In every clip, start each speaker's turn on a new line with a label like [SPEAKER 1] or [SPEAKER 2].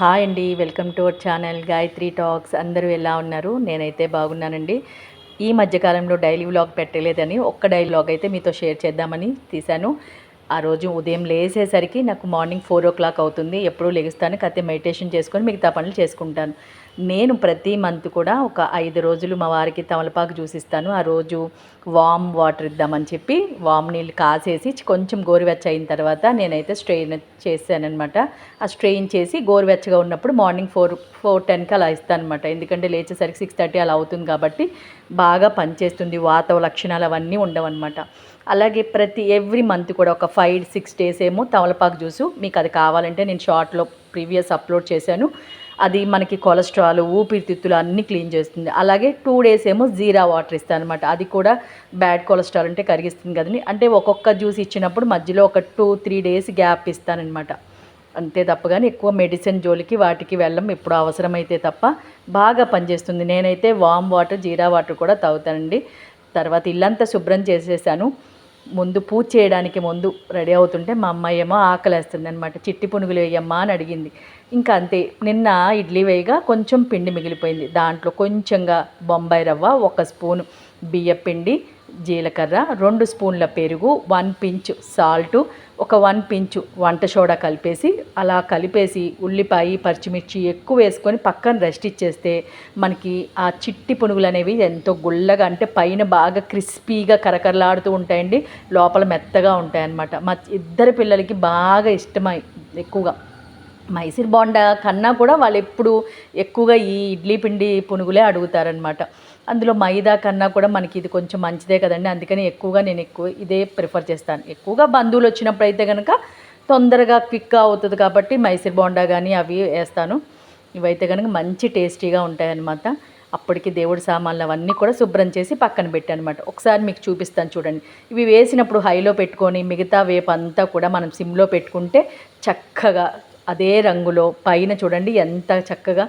[SPEAKER 1] Hi అండి welcome to our channel Gayatri talks. అందరూ ఎలా ఉన్నారు? నేనైతే బాగున్నానండి. ఈ మధ్యకాలంలో డైలీ వ్లాగ్ పెట్టలేదని ఒక్క డైలీ వ్లాగ్ అయితే మీతో షేర్ చేద్దామని తీశాను. ఆ రోజు ఉదయం లేసేసరికి నాకు మార్నింగ్ ఫోర్ ఓ క్లాక్ అవుతుంది. ఎప్పుడూ లెగుస్తాను కతే మెడిటేషన్ చేసుకొని మిగతా పనులు చేసుకుంటాను. నేను ప్రతి మంత్ కూడా ఒక ఐదు రోజులు మా వారికి తమలపాకు చూసిస్తాను ఆ రోజు వామ్ వాటర్ ఇద్దామని చెప్పి వామ్ నీళ్ళు కాసేసి కొంచెం గోరువెచ్చ అయిన తర్వాత నేనైతే స్ట్రెయిన్ చేశానమాట ఆ స్ట్రెయిన్ చేసి గోరువెచ్చగా ఉన్నప్పుడు మార్నింగ్ ఫోర్ ఫోర్ టెన్కి అలా ఇస్తాను అనమాట ఎందుకంటే లేచేసరికి సిక్స్ థర్టీ అలా అవుతుంది కాబట్టి బాగా పనిచేస్తుంది. వాతవ లక్షణాలు అవన్నీ ఉండవన్నమాట. అలాగే ప్రతి ఎవ్రీ మంత్ కూడా ఒక ఫైవ్ సిక్స్ డేస్ ఏమో తమలపాకు జ్యూసు. మీకు అది కావాలంటే నేను షార్ట్లో ప్రీవియస్ అప్లోడ్ చేశాను. అది మనకి కొలెస్ట్రాల్ ఊపిరితిత్తులు అన్నీ క్లీన్ చేస్తుంది. అలాగే టూ డేస్ ఏమో జీరా వాటర్ ఇస్తాను అనమాట అది కూడా బ్యాడ్ కొలెస్ట్రాల్ అంటే కరిగిస్తుంది కదండి. అంటే ఒక్కొక్క జ్యూస్ ఇచ్చినప్పుడు మధ్యలో ఒక టూ త్రీ డేస్ గ్యాప్ ఇస్తానన్నమాట. అంతే తప్ప కానీ ఎక్కువ మెడిసిన్ జోలికి వాటికి వెళ్ళం ఎప్పుడు అవసరమైతే తప్ప బాగా పనిచేస్తుంది. నేనైతే వామ్ వాటర్ జీరా వాటర్ కూడా తాగుతానండి. తర్వాత ఇల్లంతా శుభ్రం చేసేసాను. ముందు పూజ చేయడానికి ముందు రెడీ అవుతుంటే మా అమ్మాయి ఏమో ఆకలేస్తుంది అనమాట చిట్టి పునుగులు వేయమ్మా అని అడిగింది. ఇంకా అంతే నిన్న ఇడ్లీ వేయగా కొంచెం పిండి మిగిలిపోయింది. దాంట్లో కొంచెంగా బొంబాయి రవ్వ ఒక స్పూన్ బియ్య పిండి జీలకర్ర రెండు స్పూన్ల పెరుగు వన్ పించ్ సాల్ట్ ఒక వన్ పించు వంట సోడా కలిపేసి అలా కలిపేసి ఉల్లిపాయ పచ్చిమిర్చి ఎక్కువ వేసుకొని పక్కన రెస్ట్ ఇచ్చేస్తే మనకి ఆ చిట్టి పునుగులు అనేవి ఎంతో గుల్లగా అంటే పైన బాగా క్రిస్పీగా కరకరలాడుతూ ఉంటాయండి. లోపల మెత్తగా ఉంటాయన్నమాట. మా ఇద్దరు పిల్లలకి బాగా ఇష్టమై ఎక్కువగా. మైసూర్ బోండా కన్నా కూడా వాళ్ళు ఎప్పుడు ఎక్కువగా ఈ ఇడ్లీ పిండి పునుగులే అడుగుతారనమాట అందులో మైదా కన్నా కూడా మనకి ఇది కొంచెం మంచిదే కదండి. అందుకని ఎక్కువగా నేను ఎక్కువ ఇదే ప్రిఫర్ చేస్తాను. ఎక్కువగా బంధువులు వచ్చినప్పుడు అయితే కనుక తొందరగా క్విక్గా అవుతుంది కాబట్టి మైసూర్ బోండా కానీ అవి వేస్తాను. ఇవైతే కనుక మంచి టేస్టీగా ఉంటాయన్నమాట. అప్పటికి దేవుడి సామాన్లు అవన్నీ కూడా శుభ్రం చేసి పక్కన పెట్టానమాట. ఒకసారి మీకు చూపిస్తాను చూడండి. ఇవి వేసినప్పుడు హైలో పెట్టుకొని మిగతా వేపు అంతా కూడా మనం సిమ్లో పెట్టుకుంటే చక్కగా అదే రంగులో పైన చూడండి ఎంత చక్కగా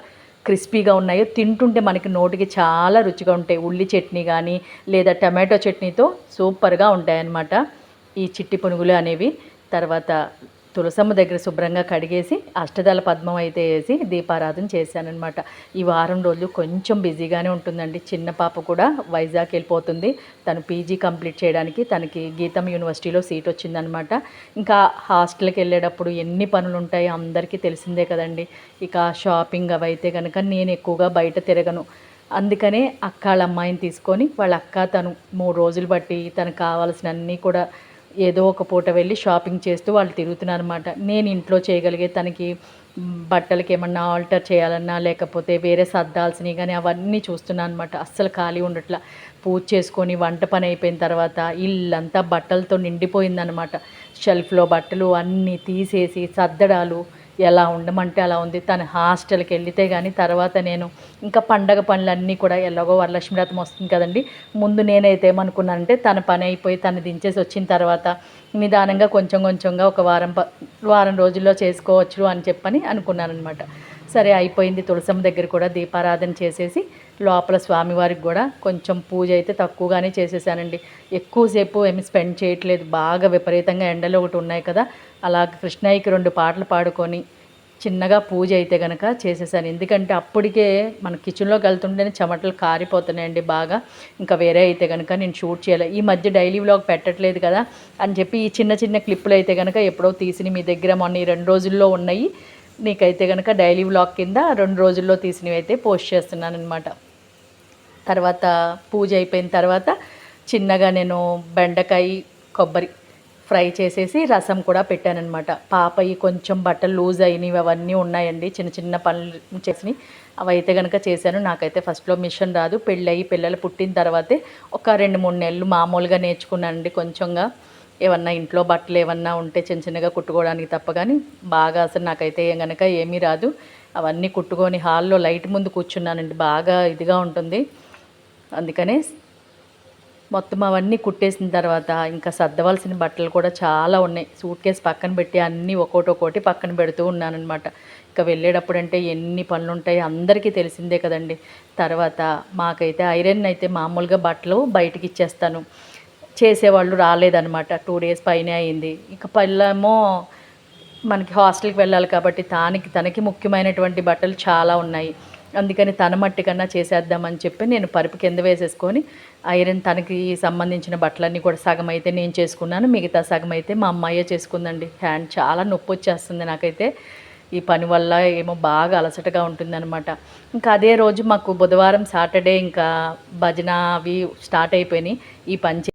[SPEAKER 1] క్రిస్పీగా ఉన్నాయో తింటుంటే మనకి నోటికి చాలా రుచిగా ఉంటాయి. ఉల్లి చట్నీ కానీ లేదా టమాటో చట్నీతో సూపర్గా ఉంటాయన్నమాట ఈ చిట్టి పునుగులు అనేవి. తర్వాత తులసమ్మ దగ్గర శుభ్రంగా కడిగేసి అష్టదళ పద్మం అయితే వేసి దీపారాధన చేశానమాట ఈ వారం రోజులు కొంచెం బిజీగానే ఉంటుందండి. చిన్న పాప కూడా వైజాగ్ వెళ్ళిపోతుంది. తను పీజీ కంప్లీట్ చేయడానికి తనకి గీతం యూనివర్సిటీలో సీట్ వచ్చిందనమాట ఇంకా హాస్టల్కి వెళ్ళేటప్పుడు ఎన్ని పనులు ఉంటాయో అందరికీ తెలిసిందే కదండి. ఇక షాపింగ్ అవైతే కనుక నేను ఎక్కువగా బయట తిరగను. అందుకనే అక్క వాళ్ళ అమ్మాయిని తీసుకొని వాళ్ళ అక్క తను మూడు రోజులు బట్టి తనకు కావాల్సిన అన్నీ కూడా ఏదో ఒక పూట వెళ్ళి షాపింగ్ చేస్తూ వాళ్ళు తిరుగుతున్నారు అనమాట నేను ఇంట్లో చేయగలిగే తనకి బట్టలకి ఏమన్నా ఆల్టర్ చేయాలన్నా లేకపోతే వేరే సర్దాల్సినవి కానీ అవన్నీ చూస్తున్నాను అనమాట అస్సలు ఖాళీ ఉండట్లా. పూజ చేసుకొని వంట పని అయిపోయిన తర్వాత ఇల్లంతా బట్టలతో నిండిపోయిందనమాట షెల్ఫ్లో బట్టలు అన్నీ తీసేసి సర్దడాలు ఎలా ఉండమంటే అలా ఉంది. తను హాస్టల్కి వెళ్తే కానీ తర్వాత నేను ఇంకా పండగ పనులన్నీ కూడా ఎలాగో వరలక్ష్మి వ్రతం వస్తుంది కదండి. ముందు నేనైతే ఏమనుకున్నానంటే తన పని అయిపోయి తను దించేసి వచ్చిన తర్వాత నిదానంగా కొంచెం కొంచెంగా ఒక వారం ప వారం రోజుల్లో చేసుకోవచ్చు అని చెప్పని అనుకున్నాను అనమాట సరే అయిపోయింది. తులసమ్మ దగ్గర కూడా దీపారాధన చేసేసి లోపల స్వామివారికి కూడా కొంచెం పూజ అయితే తక్కువగానే చేసేసానండి. ఎక్కువసేపు ఏమి స్పెండ్ చేయట్లేదు. బాగా విపరీతంగా ఎండలు ఒకటి ఉన్నాయి కదా. అలా కృష్ణయ్యకి రెండు పాటలు పాడుకొని చిన్నగా పూజ అయితే కనుక చేసేసాను. ఎందుకంటే అప్పటికే మన కిచెన్లోకి వెళ్తుంటేనే చెమటలు కారిపోతున్నాయండి బాగా. ఇంకా వేరే అయితే కనుక నేను షూట్ చేయాలి. ఈ మధ్య డైలీ వ్లాగ్ పెట్టట్లేదు కదా అని చెప్పి ఈ చిన్న చిన్న క్లిప్పులు అయితే కనుక ఎప్పుడో తీసిన మీ దగ్గర మొన్న ఈ రెండు రోజుల్లో ఉన్నాయి. నీకైతే కనుక డైలీ వ్లాగ్ కింద రెండు రోజుల్లో తీసినవి అయితే పోస్ట్ చేస్తున్నాను అనమాట తర్వాత పూజ అయిపోయిన తర్వాత చిన్నగా నేను బెండకాయ కొబ్బరి ఫ్రై చేసేసి రసం కూడా పెట్టానమాట పాపయ్యి కొంచెం బట్టలు లూజ్ అయినవి అవన్నీ ఉన్నాయండి. చిన్న చిన్న పనులు చేసినవి అవి అయితే కనుక చేశాను. నాకైతే ఫస్ట్లో మిషన్ రాదు. పెళ్ళయి పిల్లలు పుట్టిన తర్వాతే ఒక రెండు మూడు నెలలు మామూలుగా నేర్చుకున్నానండి కొంచెంగా. ఏమన్నా ఇంట్లో బట్టలు ఏమన్నా ఉంటే చిన్న చిన్నగా కుట్టుకోవడానికి తప్ప కానీ బాగా అసలు నాకైతే కనుక ఏమీ రాదు. అవన్నీ కుట్టుకొని హాల్లో లైట్ ముందు కూర్చున్నానండి. బాగా ఇదిగా ఉంటుంది. అందుకనే మొత్తం అవన్నీ కుట్టేసిన తర్వాత ఇంకా సర్దవలసిన బట్టలు కూడా చాలా ఉన్నాయి. సూట్ కేసు పక్కన పెట్టి అన్నీ ఒక్కోటి ఒక్కోటి పక్కన పెడుతూ ఉన్నానమాట ఇంకా వెళ్ళేటప్పుడు అంటే ఎన్ని పనులు ఉంటాయి అందరికీ తెలిసిందే కదండి. తర్వాత మాకైతే ఐరన్ అయితే మామూలుగా బట్టలు బయటికి ఇచ్చేస్తాను. చేసేవాళ్ళు రాలేదనమాట టూ డేస్ పైనే అయింది. ఇక పళ్ళేమో మనకి హాస్టల్కి వెళ్ళాలి కాబట్టి తానికి తనకి ముఖ్యమైనటువంటి బట్టలు చాలా ఉన్నాయి. అందుకని తన మట్టి కన్నా చేసేద్దామని చెప్పి నేను పరుపు కింద వేసేసుకొని ఐరన్ తనకి సంబంధించిన బట్టలన్నీ కూడా సగం అయితే నేను చేసుకున్నాను మిగతా సగం అయితే మా అమ్మాయే చేసుకుందండి. హ్యాండ్ చాలా నొప్పి వచ్చేస్తుంది నాకైతే. ఈ పని వల్ల ఏమో బాగా అలసటగా ఉంటుందన్నమాట. ఇంకా అదే రోజు మాకు బుధవారం సాటర్డే ఇంకా భజన అవి స్టార్ట్ అయిపోయినాయి. ఈ పని